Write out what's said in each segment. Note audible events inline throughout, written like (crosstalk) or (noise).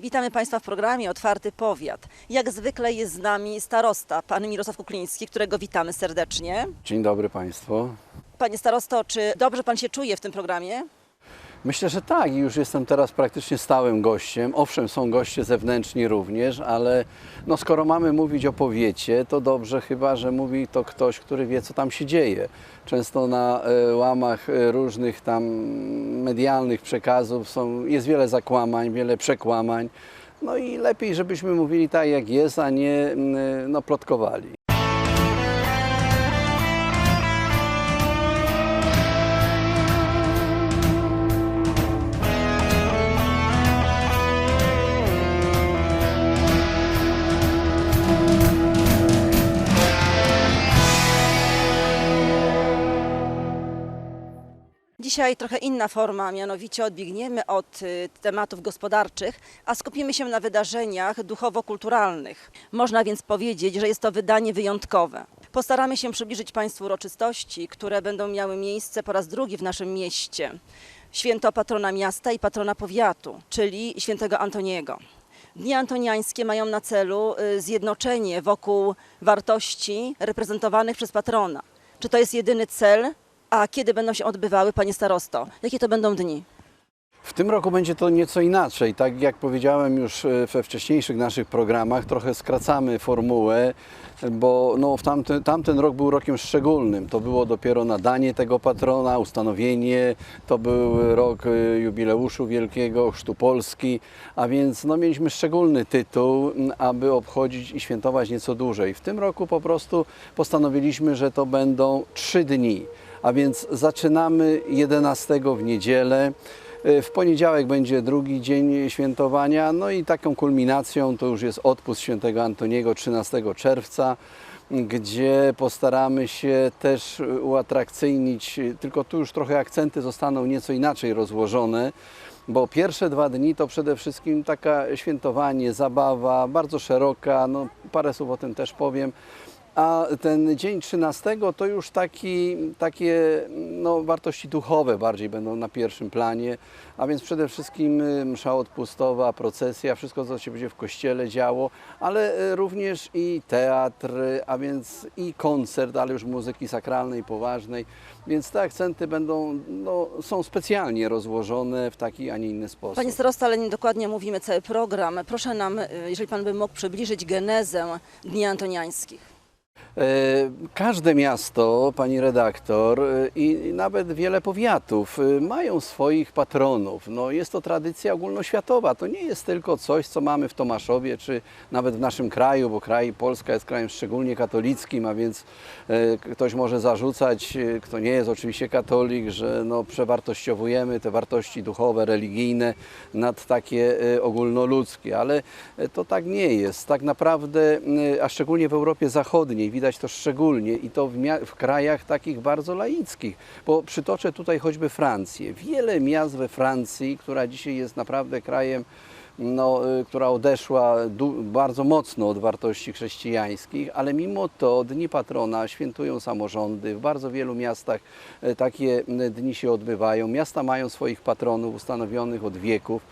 Witamy Państwa w programie Otwarty Powiat. Jak zwykle jest z nami starosta, pan Mirosław Kukliński, którego witamy serdecznie. Dzień dobry Państwu. Panie starosto, czy dobrze Pan się czuje w tym programie? Myślę, że tak i już jestem teraz praktycznie stałym gościem. Owszem, są goście zewnętrzni również, ale no, skoro mamy mówić o powiecie, to dobrze chyba, że mówi to ktoś, który wie, co tam się dzieje. Często na e, łamach e, różnych tam medialnych przekazów są, jest wiele zakłamań, wiele przekłamań. No i lepiej, żebyśmy mówili tak, jak jest, a nie mm, no, plotkowali. Dzisiaj trochę inna forma, mianowicie odbiegniemy od y, tematów gospodarczych, a skupimy się na wydarzeniach duchowo-kulturalnych. Można więc powiedzieć, że jest to wydanie wyjątkowe. Postaramy się przybliżyć Państwu uroczystości, które będą miały miejsce po raz drugi w naszym mieście. Święto patrona miasta i patrona powiatu, czyli świętego Antoniego. Dni antoniańskie mają na celu y, zjednoczenie wokół wartości reprezentowanych przez patrona. Czy to jest jedyny cel? A kiedy będą się odbywały, panie starosto? Jakie to będą dni? W tym roku będzie to nieco inaczej. Tak jak powiedziałem już e, we wcześniejszych naszych programach, trochę skracamy formułę, bo no, w tamten, tamten rok był rokiem szczególnym. To było dopiero nadanie tego patrona, ustanowienie, to był rok e, jubileuszu wielkiego, chrztu Polski, a więc no, mieliśmy szczególny tytuł, aby obchodzić i świętować nieco dłużej. W tym roku po prostu postanowiliśmy, że to będą trzy dni. A więc zaczynamy 11 w niedzielę. E, W poniedziałek będzie drugi dzień świętowania, no i taką kulminacją to już jest odpust świętego Antoniego 13 czerwca, gdzie postaramy się też uatrakcyjnić, tylko tu już trochę akcenty zostaną nieco inaczej rozłożone, bo pierwsze dwa dni to przede wszystkim taka świętowanie, zabawa, bardzo szeroka, no parę słów o tym też powiem. A ten dzień 13 to już taki, takie no, wartości duchowe bardziej będą na pierwszym planie, a więc przede wszystkim y, msza odpustowa, procesja, wszystko co się będzie w kościele działo, ale y, również i teatr, a więc i koncert, ale już muzyki sakralnej, poważnej, więc te akcenty będą, no, są specjalnie rozłożone w taki, a nie inny sposób. Panie starosto, ale nie dokładnie mówimy cały program. Proszę nam, y, jeżeli pan by mógł przybliżyć genezę Dni Antoniańskich. E, Każde miasto, pani redaktor, e, i nawet wiele powiatów e, mają swoich patronów. No, jest to tradycja ogólnoświatowa. To nie jest tylko coś, co mamy w Tomaszowie, czy nawet w naszym kraju, bo kraj Polska jest krajem szczególnie katolickim, a więc ktoś może zarzucać, kto nie jest oczywiście katolik, że no, przewartościowujemy te wartości duchowe, religijne nad takie ogólnoludzkie, ale to tak nie jest. Tak naprawdę, a szczególnie w Europie Zachodniej, widać to szczególnie i to w, w krajach takich bardzo laickich, bo przytoczę tutaj choćby Francję. Wiele miast we Francji, która dzisiaj jest naprawdę krajem no, y, która odeszła bardzo mocno od wartości chrześcijańskich, ale mimo to Dni Patrona świętują samorządy. W bardzo wielu miastach e, takie m, dni się odbywają. Miasta mają swoich patronów ustanowionych od wieków.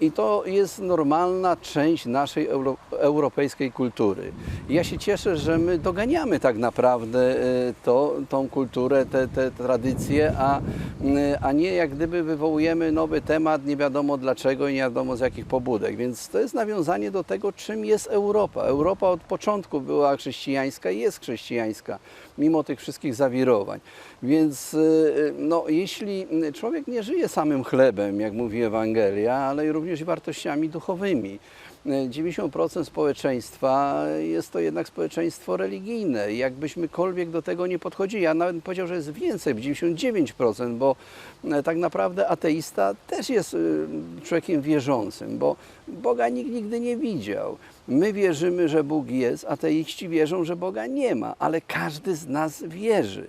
I to jest normalna część naszej euro, europejskiej kultury. I Ja się cieszę, że my doganiamy tak naprawdę e, to, tą kulturę, te, te tradycje, a, m, a nie jak gdyby wywołujemy nowy temat, nie wiadomo dlaczego i nie wiadomo z jakich pobudek. Więc to jest nawiązanie do tego, czym jest Europa. Europa od początku była chrześcijańska i jest chrześcijańska, mimo tych wszystkich zawirowań. Więc y, no, jeśli człowiek nie żyje samym chlebem, jak mówi Ewangelia, ale również i wartościami duchowymi, y, 90% społeczeństwa jest to jednak społeczeństwo religijne. Jakbyśmykolwiek do tego nie podchodzili, ja nawet powiedział, że jest więcej, 99%, bo e, tak naprawdę ateista też jest y, człowiekiem wierzącym, bo Boga nikt nigdy nie widział. My wierzymy, że Bóg jest, ateiści wierzą, że Boga nie ma, ale każdy z nas wierzy.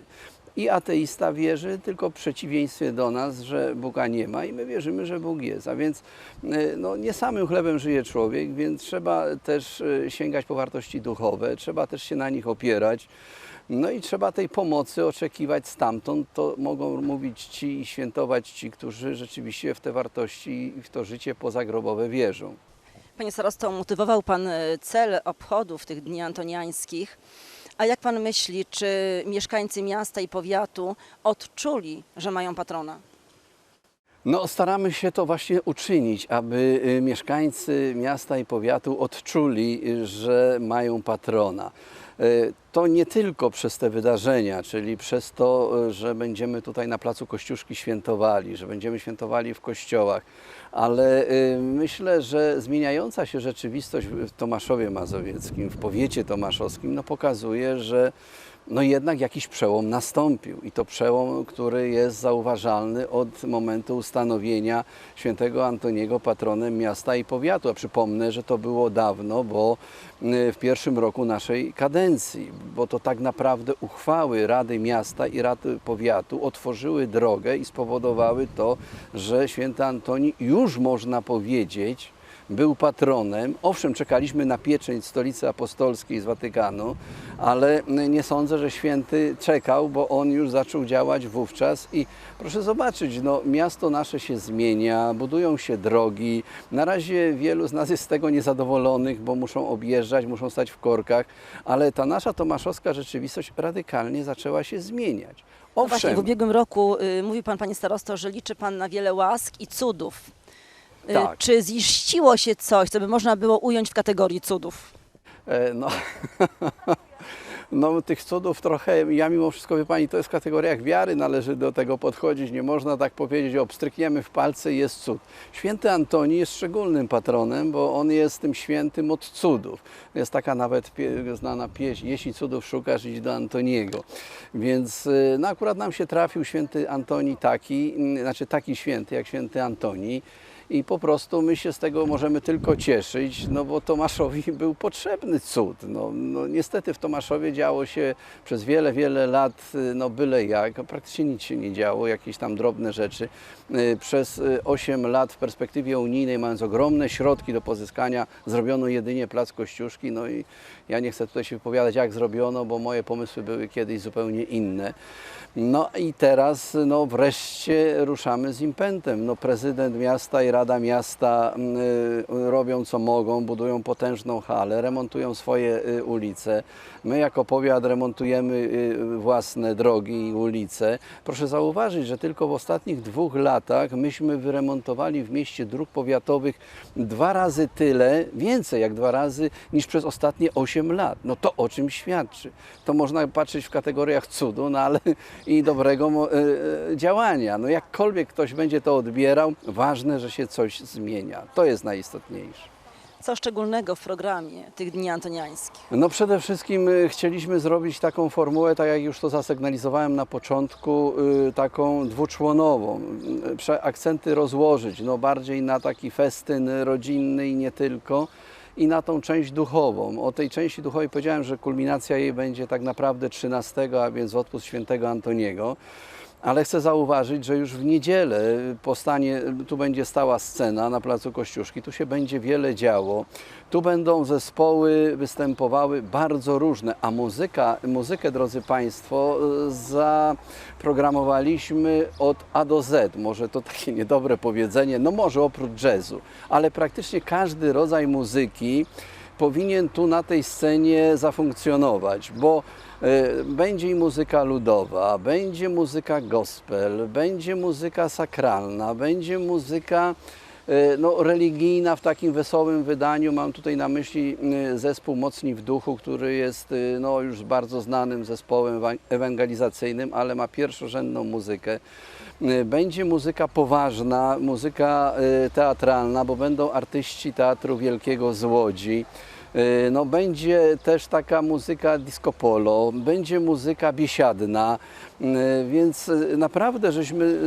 I ateista wierzy tylko w przeciwieństwie do nas, że Boga nie ma i my wierzymy, że Bóg jest. A więc e, no, nie samym chlebem żyje człowiek, więc trzeba też e, sięgać po wartości duchowe, trzeba też się na nich opierać. No i trzeba tej pomocy oczekiwać stamtąd. To mogą mówić ci i świętować ci, którzy rzeczywiście w te wartości i w to życie pozagrobowe wierzą. Panie starosto, motywował Pan e, cel obchodów tych dni antoniańskich. A jak Pan myśli, czy mieszkańcy miasta i powiatu odczuli, że mają patrona? No, staramy się to właśnie uczynić, aby y, mieszkańcy miasta i powiatu odczuli, y, że mają patrona. Y, To nie tylko przez te wydarzenia, czyli przez to, y, że będziemy tutaj na Placu Kościuszki świętowali, że będziemy świętowali w kościołach, ale y, myślę, że zmieniająca się rzeczywistość w Tomaszowie Mazowieckim, w powiecie tomaszowskim, no pokazuje, że no jednak jakiś przełom nastąpił i to przełom, który jest zauważalny od momentu ustanowienia świętego Antoniego patronem miasta i powiatu. A przypomnę, że to było dawno, bo y, w pierwszym roku naszej kadencji, bo to tak naprawdę uchwały Rady Miasta i Rady Powiatu otworzyły drogę i spowodowały to, że święty Antoni już można powiedzieć, był patronem. Owszem, czekaliśmy na pieczęć stolicy apostolskiej z Watykanu, ale nie sądzę, że święty czekał, bo on już zaczął działać wówczas i proszę zobaczyć, no, miasto nasze się zmienia, budują się drogi. Na razie wielu z nas jest z tego niezadowolonych, bo muszą objeżdżać, muszą stać w korkach, ale ta nasza tomaszowska rzeczywistość radykalnie zaczęła się zmieniać. No właśnie, Owszem, w ubiegłym roku y, mówił Pan, Panie starosto, że liczy Pan na wiele łask i cudów. Y, Tak. Czy ziściło się coś, co by można było ująć w kategorii cudów? E, No, (laughs) no tych cudów trochę, ja mimo wszystko, wie Pani, to jest w kategoriach wiary, należy do tego podchodzić, nie można tak powiedzieć, obstrykniemy w palce i jest cud. Święty Antoni jest szczególnym patronem, bo on jest tym świętym od cudów. Jest taka nawet pie, znana pieśń, jeśli cudów szukasz, idź do Antoniego. Więc y, no akurat nam się trafił święty Antoni taki, mm, znaczy taki święty jak święty Antoni, i po prostu my się z tego możemy tylko cieszyć, no bo Tomaszowi (laughs) był potrzebny cud. No, no niestety w Tomaszowie działo się przez wiele, wiele lat y, no byle jak, praktycznie nic się nie działo, jakieś tam drobne rzeczy. Y, Przez 8 lat w perspektywie unijnej, mając ogromne środki do pozyskania, zrobiono jedynie Plac Kościuszki, no i ja nie chcę tutaj się wypowiadać jak zrobiono, bo moje pomysły były kiedyś zupełnie inne. No i teraz no wreszcie ruszamy z impetem. No prezydent miasta i Rada Miasta y, robią co mogą, budują potężną halę, remontują swoje y, ulice. My jako powiat remontujemy y, własne drogi i ulice. Proszę zauważyć, że tylko w ostatnich dwóch latach myśmy wyremontowali w mieście dróg powiatowych dwa razy tyle, więcej jak dwa razy niż przez ostatnie 8 lat. No to o czym świadczy? To można patrzeć w kategoriach cudu, no ale i dobrego e, e, działania. No jakkolwiek ktoś będzie to odbierał, ważne, że się coś zmienia. To jest najistotniejsze. Co szczególnego w programie tych dni antoniańskich? No przede wszystkim y, chcieliśmy zrobić taką formułę, tak jak już to zasygnalizowałem na początku, taką dwuczłonową. Akcenty rozłożyć, no bardziej na taki festyn rodzinny i nie tylko. I na tą część duchową. O tej części duchowej powiedziałem, że kulminacja jej będzie tak naprawdę 13, a więc odpust świętego Antoniego. Ale chcę zauważyć, że już w niedzielę powstanie, tu będzie stała scena na Placu Kościuszki, tu się będzie wiele działo. Tu będą zespoły występowały bardzo różne, a muzyka, muzykę, drodzy Państwo, zaprogramowaliśmy od A do Z. Może to takie niedobre powiedzenie, no może oprócz jazzu, ale praktycznie każdy rodzaj muzyki powinien tu na tej scenie zafunkcjonować, bo e, będzie i muzyka ludowa, będzie muzyka gospel, będzie muzyka sakralna, będzie muzyka e, no, religijna w takim wesołym wydaniu. Mam tutaj na myśli e, zespół Mocni w Duchu, który jest no, już bardzo znanym zespołem ewa- ewangelizacyjnym, ale ma pierwszorzędną muzykę. Będzie muzyka poważna, muzyka teatralna, bo będą artyści Teatru Wielkiego z Łodzi. E, No, będzie też taka muzyka disco polo, będzie muzyka biesiadna, e, więc e, naprawdę żeśmy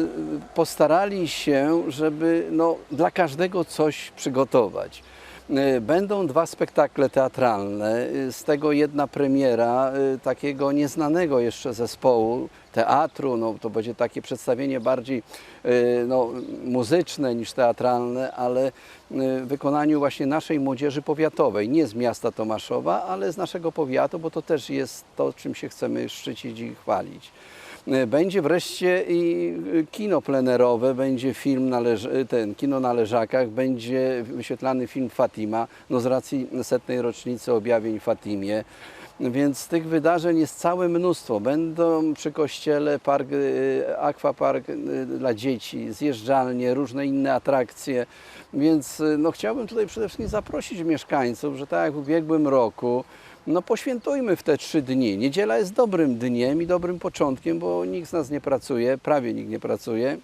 postarali się, żeby no, dla każdego coś przygotować. E, Będą dwa spektakle teatralne, e, z tego jedna premiera e, takiego nieznanego jeszcze zespołu teatru. No, to będzie takie przedstawienie bardziej no, muzyczne niż teatralne, ale w wykonaniu właśnie naszej młodzieży powiatowej, nie z miasta Tomaszowa, ale z naszego powiatu, bo to też jest to, czym się chcemy szczycić i chwalić. E, Będzie wreszcie i e, kino plenerowe, będzie film e, ten kino na Leżakach, będzie wyświetlany film Fatima, no z racji setnej rocznicy objawień Fatimie. Więc tych wydarzeń jest całe mnóstwo. Będą przy kościele park, akwapark dla dzieci, zjeżdżalnie, różne inne atrakcje. Więc no, chciałbym tutaj przede wszystkim zaprosić mieszkańców, że tak jak w ubiegłym roku, no poświętujmy w te trzy dni. Niedziela jest dobrym dniem i dobrym początkiem, bo nikt z nas nie pracuje, prawie nikt nie pracuje.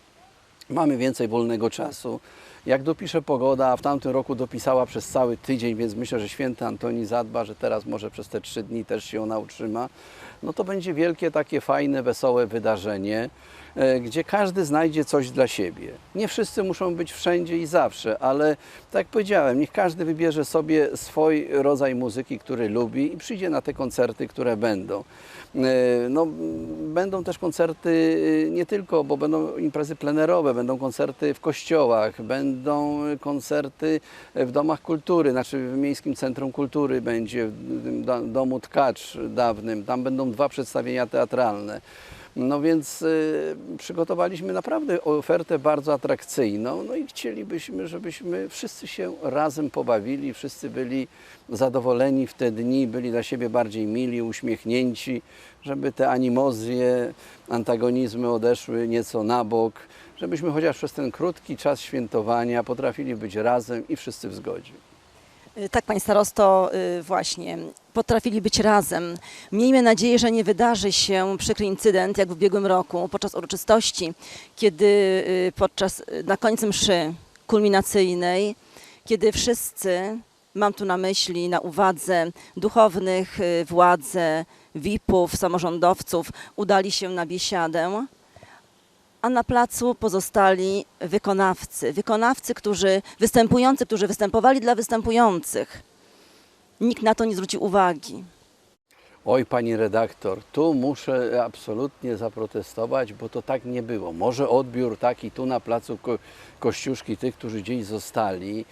Mamy więcej wolnego czasu. Jak dopisze pogoda, a w tamtym roku dopisała przez cały tydzień, więc myślę, że święty Antoni zadba, że teraz może przez te trzy dni też się ona utrzyma, no to będzie wielkie, takie fajne, wesołe wydarzenie, gdzie każdy znajdzie coś dla siebie. Nie wszyscy muszą być wszędzie i zawsze, ale tak jak powiedziałem, niech każdy wybierze sobie swój rodzaj muzyki, który lubi i przyjdzie na te koncerty, które będą. E, No, będą też koncerty e, nie tylko, bo będą imprezy plenerowe, będą koncerty w kościołach, będą koncerty w domach kultury, znaczy w Miejskim Centrum Kultury będzie, w Domu Tkacz dawnym, tam będą dwa przedstawienia teatralne. No więc y, przygotowaliśmy naprawdę ofertę bardzo atrakcyjną, no i chcielibyśmy, żebyśmy wszyscy się razem pobawili, wszyscy byli zadowoleni w te dni, byli dla siebie bardziej mili, uśmiechnięci, żeby te animozje, antagonizmy odeszły nieco na bok, żebyśmy chociaż przez ten krótki czas świętowania potrafili być razem i wszyscy w zgodzie. Y, Tak, Pani Starosto, y, właśnie, potrafili być razem. Miejmy nadzieję, że nie wydarzy się przykry incydent, jak w ubiegłym roku, podczas uroczystości, kiedy y, podczas, na końcu mszy kulminacyjnej, kiedy wszyscy, mam tu na myśli, na uwadze duchownych, władze, VIP-ów, samorządowców, udali się na biesiadę, a na placu pozostali wykonawcy. Wykonawcy, którzy występujący, którzy występowali dla występujących. Nikt na to nie zwrócił uwagi. Oj, pani redaktor, tu muszę absolutnie zaprotestować, bo to tak nie było. Może odbiór taki tu na placu Ko- Kościuszki, tych, którzy gdzieś zostali,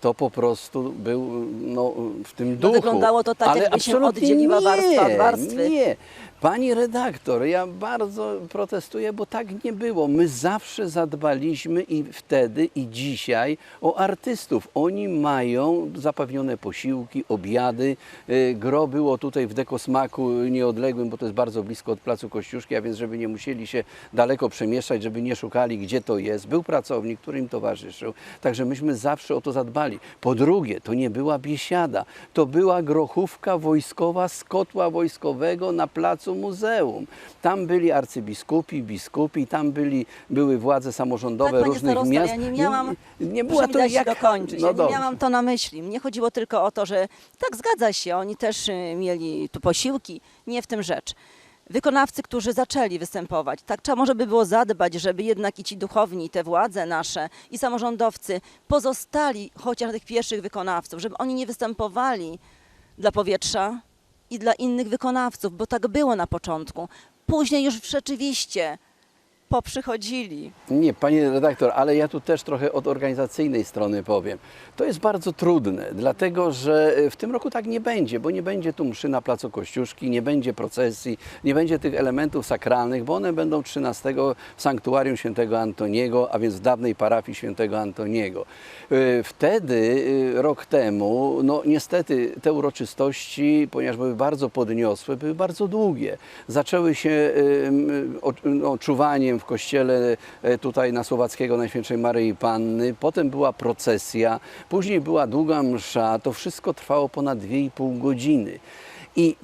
to po prostu był no, w tym duchu. wyglądało to tak, Ale jakby się absolutnie oddzieliła nie, warstwa od warstwy. Nie, pani redaktor, ja bardzo protestuję, bo tak nie było. My zawsze zadbaliśmy i wtedy, i dzisiaj o artystów. Oni mają zapewnione posiłki, obiady. Y, Gro było tutaj w Dekosmaku nieodległym, bo to jest bardzo blisko od Placu Kościuszki, a więc żeby nie musieli się daleko przemieszczać, żeby nie szukali, gdzie to jest. Był pracownik, który im towarzyszył. Także myśmy zawsze o to zadbali. Po drugie, to nie była biesiada. To była grochówka wojskowa z kotła wojskowego na placu muzeum. Tam byli arcybiskupi, biskupi, tam byli, były władze samorządowe tak, różnych starosto, miast. ja nie miałam, nie, nie była to jak... dokończyć. No ja nie dobrze. miałam to na myśli. Mnie chodziło tylko o to, że tak zgadza się, oni też y, mieli tu posiłki, nie w tym rzecz. Wykonawcy, którzy zaczęli występować, tak trzeba może by było zadbać, żeby jednak i ci duchowni, te władze nasze i samorządowcy pozostali chociaż tych pierwszych wykonawców, żeby oni nie występowali dla powietrza i dla innych wykonawców, bo tak było na początku. Później już rzeczywiście poprzychodzili. Nie, panie redaktor, ale ja tu też trochę od organizacyjnej strony powiem. To jest bardzo trudne, dlatego że w tym roku tak nie będzie, bo nie będzie tu mszy na Placu Kościuszki, nie będzie procesji, nie będzie tych elementów sakralnych, bo one będą 13 w sanktuarium świętego Antoniego, a więc w dawnej parafii świętego Antoniego. Y, Wtedy, y, rok temu, no niestety te uroczystości, ponieważ były bardzo podniosłe, były bardzo długie. Zaczęły się no, czuwaniem w kościele e, tutaj na Słowackiego Najświętszej Maryi Panny, potem była procesja, później była długa msza, to wszystko trwało ponad 2,5 godziny. I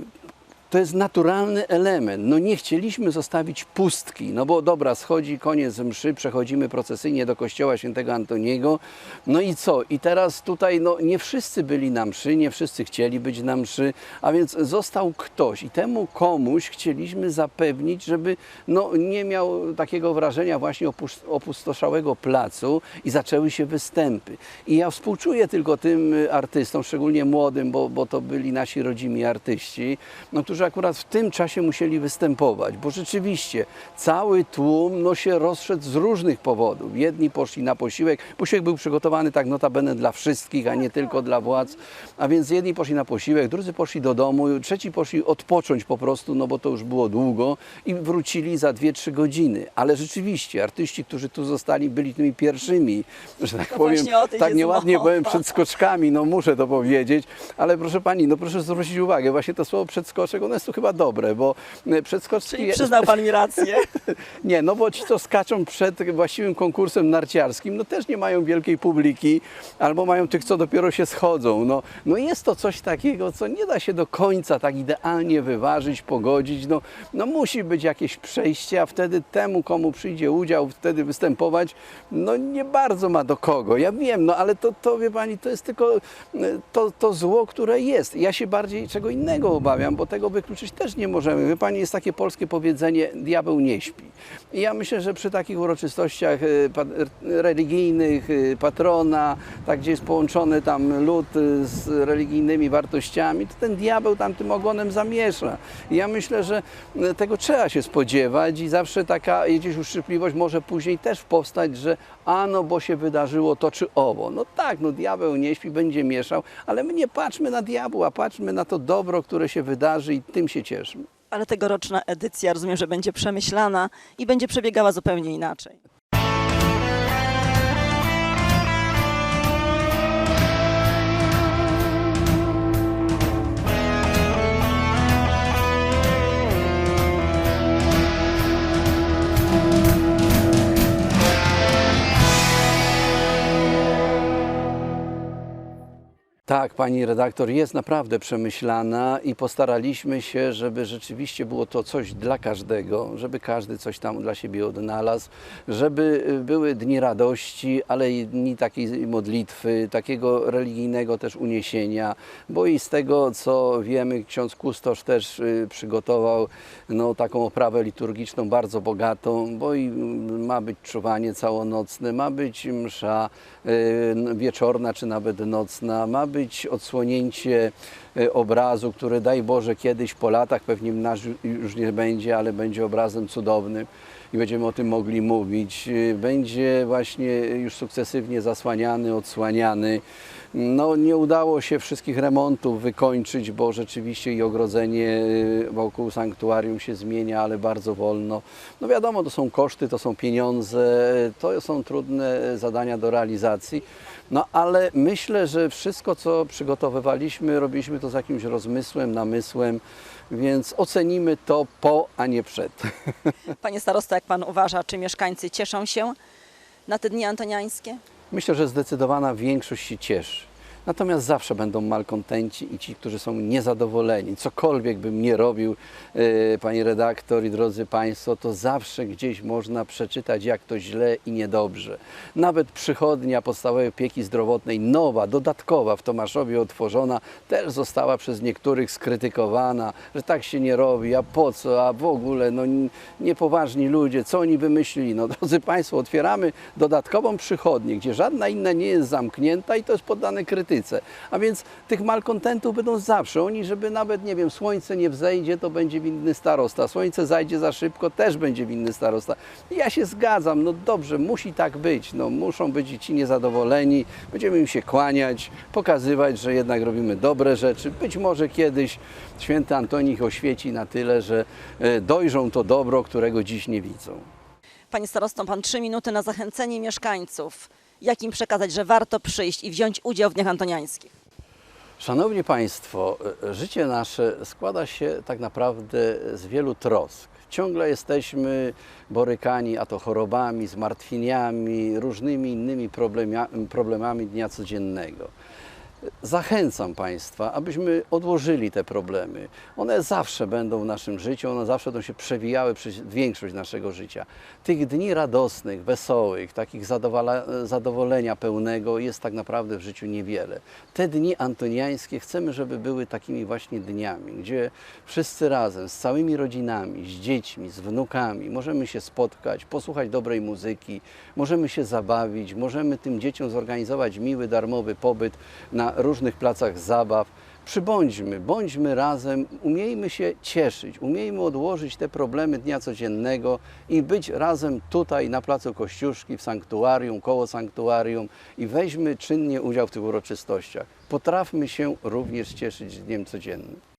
to jest naturalny element. No nie chcieliśmy zostawić pustki, no bo dobra, schodzi koniec mszy, przechodzimy procesyjnie do kościoła świętego Antoniego. No i co? I teraz tutaj no nie wszyscy byli na mszy, nie wszyscy chcieli być na mszy, a więc został ktoś i temu komuś chcieliśmy zapewnić, żeby no nie miał takiego wrażenia właśnie opus- opustoszałego placu i zaczęły się występy. I ja współczuję tylko tym y, artystom, szczególnie młodym, bo, bo to byli nasi rodzimi artyści, no, którzy którzy akurat w tym czasie musieli występować, bo rzeczywiście cały tłum no, się rozszedł z różnych powodów. Jedni poszli na posiłek, posiłek był przygotowany tak notabene dla wszystkich, a nie tylko dla władz, a więc jedni poszli na posiłek, drudzy poszli do domu, trzeci poszli odpocząć po prostu, no bo to już było długo i wrócili za 2-3 godziny. Ale rzeczywiście artyści, którzy tu zostali, byli tymi pierwszymi, że tak To powiem, tak nieładnie mowa. powiem, przed skoczkami, no muszę to powiedzieć, ale proszę Pani, no proszę zwrócić uwagę, właśnie to słowo przedskoczek, ono jest tu chyba dobre, bo e, przedskoczki... Czyli przyznał pan mi rację. (laughs) Nie, no bo ci, co skaczą przed właściwym konkursem narciarskim, no też nie mają wielkiej publiki, albo mają tych, co dopiero się schodzą. No, no jest to coś takiego, co nie da się do końca tak idealnie wyważyć, pogodzić. No, no musi być jakieś przejście, a wtedy temu, komu przyjdzie udział, wtedy występować, no nie bardzo ma do kogo. Ja wiem, no ale to, to wie Pani, to jest tylko e, to, to zło, które jest. Ja się bardziej czego innego obawiam, bo tego wykluczyć też nie możemy. Wie Pani, jest takie polskie powiedzenie, diabeł nie śpi. I ja myślę, że przy takich uroczystościach pa- religijnych, e, patrona, tak gdzie jest połączony tam lud e, z religijnymi wartościami, to ten diabeł tam tym ogonem zamiesza. I ja myślę, że tego trzeba się spodziewać i zawsze taka gdzieś uszczypliwość może później też powstać, że a no bo się wydarzyło to czy owo. No tak, no diabeł nie śpi, będzie mieszał, ale my nie patrzmy na diabła, patrzmy na to dobro, które się wydarzy i tym się cieszmy. Ale tegoroczna edycja rozumiem, że będzie przemyślana i będzie przebiegała zupełnie inaczej. Tak, pani redaktor jest naprawdę przemyślana i postaraliśmy się, żeby rzeczywiście było to coś dla każdego, żeby każdy coś tam dla siebie odnalazł, żeby y, były dni radości, ale i dni takiej modlitwy, takiego religijnego też uniesienia, bo i z tego, co wiemy, ksiądz kustosz też y, przygotował no, taką oprawę liturgiczną bardzo bogatą, bo i mm, ma być czuwanie całonocne, ma być msza y, wieczorna czy nawet nocna, ma być odsłonięcie y, obrazu, który daj Boże kiedyś po latach, pewnie nasz już nie będzie, ale będzie obrazem cudownym i będziemy o tym mogli mówić. Y, Będzie właśnie już sukcesywnie zasłaniany, odsłaniany. No, nie udało się wszystkich remontów wykończyć, bo rzeczywiście i ogrodzenie y, wokół sanktuarium się zmienia, ale bardzo wolno. No wiadomo, to są koszty, to są pieniądze, to są trudne zadania do realizacji. No ale myślę, że wszystko, co przygotowywaliśmy, robiliśmy to z jakimś rozmysłem, namysłem, więc ocenimy to po, a nie przed. (laughs) Panie starosto, jak pan uważa, czy mieszkańcy cieszą się na te dni antoniańskie? Myślę, że zdecydowana większość się cieszy. Natomiast zawsze będą malkontenci i ci, którzy są niezadowoleni. Cokolwiek bym nie robił, e, pani redaktor i drodzy państwo, to zawsze gdzieś można przeczytać, jak to źle i niedobrze. Nawet przychodnia podstawowej opieki zdrowotnej, nowa, dodatkowa w Tomaszowie otworzona, też została przez niektórych skrytykowana, że tak się nie robi, a po co, a w ogóle, no niepoważni ludzie, co oni wymyślili. No drodzy Państwo, otwieramy dodatkową przychodnię, gdzie żadna inna nie jest zamknięta i to jest poddane krytyce. A więc tych malkontentów będą zawsze. Oni, żeby nawet, nie wiem, słońce nie wzejdzie, to będzie winny starosta. Słońce zajdzie za szybko, też będzie winny starosta. Ja się zgadzam, no dobrze, musi tak być. No, muszą być ci niezadowoleni. Będziemy im się kłaniać, pokazywać, że jednak robimy dobre rzeczy. Być może kiedyś święty Antoni ich oświeci na tyle, że e, dojrzą to dobro, którego dziś nie widzą. Panie starosto, pan trzy minuty na zachęcenie mieszkańców. Jak im przekazać, że warto przyjść i wziąć udział w dniach antoniańskich? Szanowni Państwo, e, życie nasze składa się tak naprawdę z wielu trosk. Ciągle jesteśmy borykani, a to chorobami, zmartwieniami, różnymi innymi problemami dnia codziennego. Zachęcam Państwa, abyśmy odłożyli te problemy. One zawsze będą w naszym życiu, one zawsze będą się przewijały przez większość naszego życia. Tych dni radosnych, wesołych, takich zadowolenia pełnego jest tak naprawdę w życiu niewiele. Te dni antoniańskie chcemy, żeby były takimi właśnie dniami, gdzie wszyscy razem, z całymi rodzinami, z dziećmi, z wnukami możemy się spotkać, posłuchać dobrej muzyki, możemy się zabawić, możemy tym dzieciom zorganizować miły, darmowy pobyt na różnych placach zabaw. przybądźmy, bądźmy razem, umiejmy się cieszyć, umiejmy odłożyć te problemy dnia codziennego i być razem tutaj na Placu Kościuszki, w sanktuarium, koło sanktuarium i weźmy czynnie udział w tych uroczystościach. Potrafmy się również cieszyć dniem codziennym.